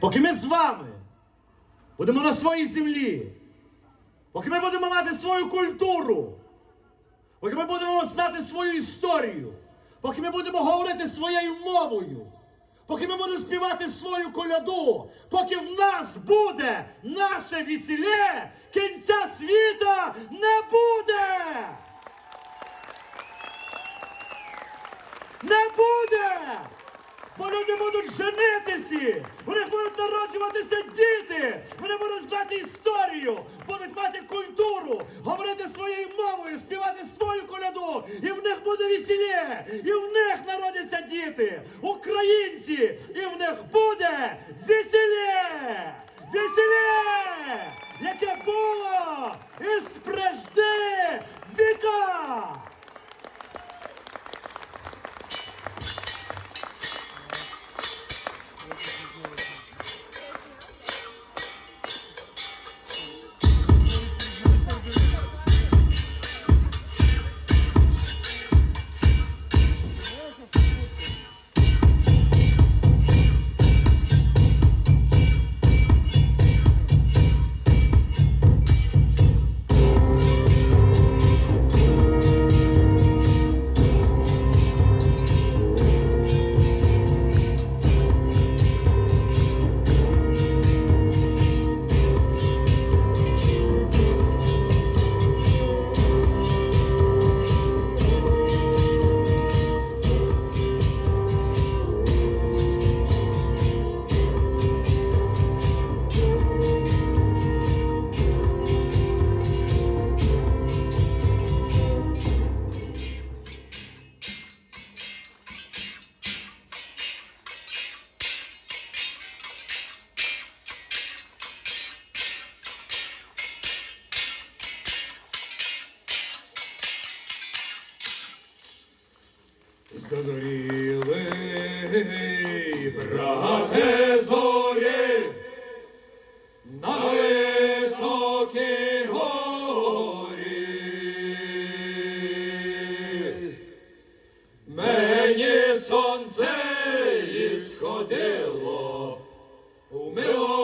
Поки ми з вами будемо на своїй землі, поки ми будемо мати свою культуру, поки ми будемо знати свою історію, поки ми будемо говорити своєю мовою, поки ми будемо співати свою коляду, поки в нас буде наше весілля, кінця світа не буде! Не буде! Бо люди будуть женитися, них будуть народжуватися діти, вони будуть знати історію, будуть мати культуру, говорити своєю мовою, співати свою коляду, і в них буде весілля, і в них народяться діти, українці, і в них буде весілля! Весілля! Яке було Зріли, брате, зорі, на високій горі. Мені сонце ісходило, умило.